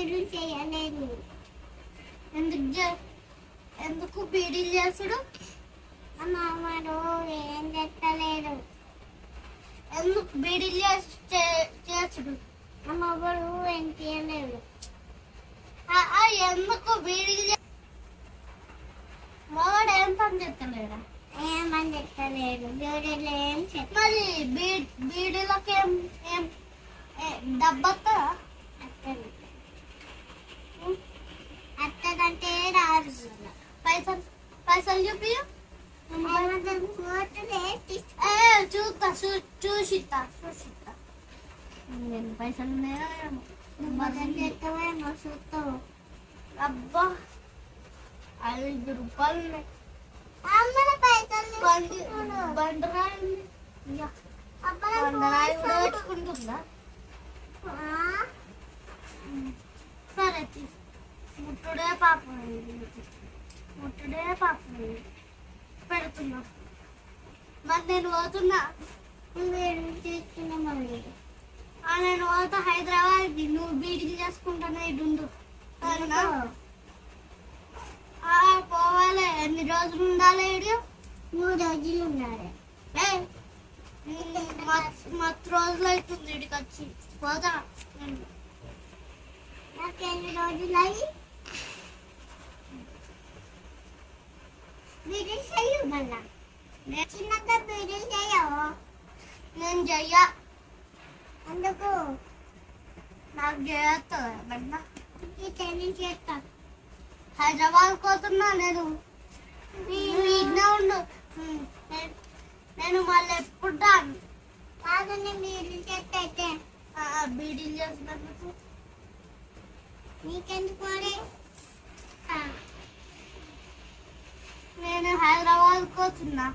బీడీలు చేయలేదు. ఎందుకు ఎందుకు బీడీలు చేసుడు? అమ్మవాడు ఏం చెత్తలేడు ఎందుకు బీడీలు చేసి చేసుడు? అమ్మవాడు ఏం చేయలేడు ఎందుకు బీడీలు మావాడు ఏం పని చేస్తలేడా? పని చెత్తలేడు బీడీలు ఏం చెత్త మరి బీ బీడీలకు ఏం ఏం డబ్బతో పైసలు చూపి ఏమంటారు పోతులే ఏ చూస్తా చూ చూసిస్తా చూసిస్తా నేను పైసలు ఉన్నాయా ఏమో. మొదలు చెత్తమేమో చూస్తావు అబ్బా ఐదు రూపాయలు ఉన్నాయి. అమ్మల పైసలు బండి తీసుకున్నాడు. బండరాయి ఉంది. ఇయ్య. అమ్మల బండరాయి కూడా పైసలు. పెట్టుకుంటుందా ఆ? సరే తీ. ముట్టుడే పాపం పెడుతున్నా. మరి నేను పోతున్నా. మీరు. మళ్ళీ ఆ, నేను పోతా హైదరాబాద్ నువ్వు బీడికి చేసుకుంటానే ఆ, పోవాలి. ఎన్ని రోజులు ఉండాలి ఈడు? మూడు రోజులు మస్తు మస్తు రోజులు అవుతుంది ఇడికి వచ్చి. నేను. నాకు ఎన్ని రోజులు అయ్యి బీడీ చెయ్యు మళ్ళా చెయ్యవు నేను చెయ్య అందుకు నాకు చేయొస్తుంది బండ ఈ తెలి చేస్తా హైదరాబాద్ పోతున్నా నేను. ఇన్నే ఉండు. నేను- నేను మళ్ళీ ఎప్పుడు రాను బాగానే బీడీ చేస్తా అయితే. బీడీలు చేసినందుకు నీకెందుకు మరి? నేను హైదరాబాద్ పోతున్నా.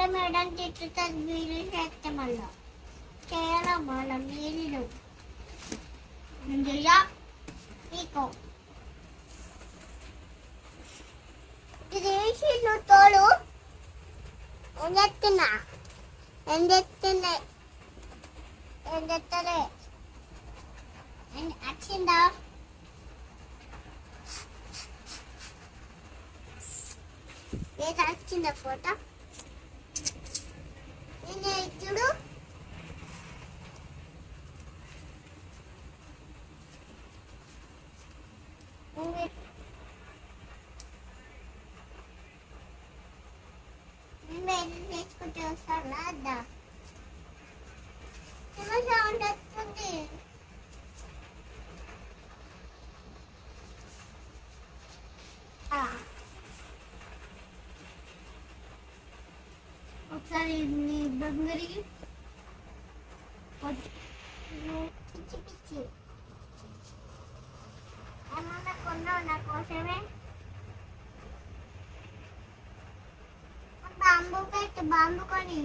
మళ్ళీ మేడం తిట్టుతుంది మీరు చేస్తే మళ్ళీ. చేయాలా మళ్ళీ మీరు నేను చెయ్యా నీకు. ఇది తోడు. ఏం చెప్తున్నా ఏం చెప్తున్నా ఏం చెప్తలే వచ్చిందా ఏది వచ్చిందా ఫోటో? నేను నేర్చుకుంటే వస్తాను అద్దా సౌండ్ వస్తుంది. ఒకసారి బంగరి పిచ్చి పిచ్చి ఏమన్నా కొన్నావు నా కోసమే? బాంబు పెట్టు బాంబు కొని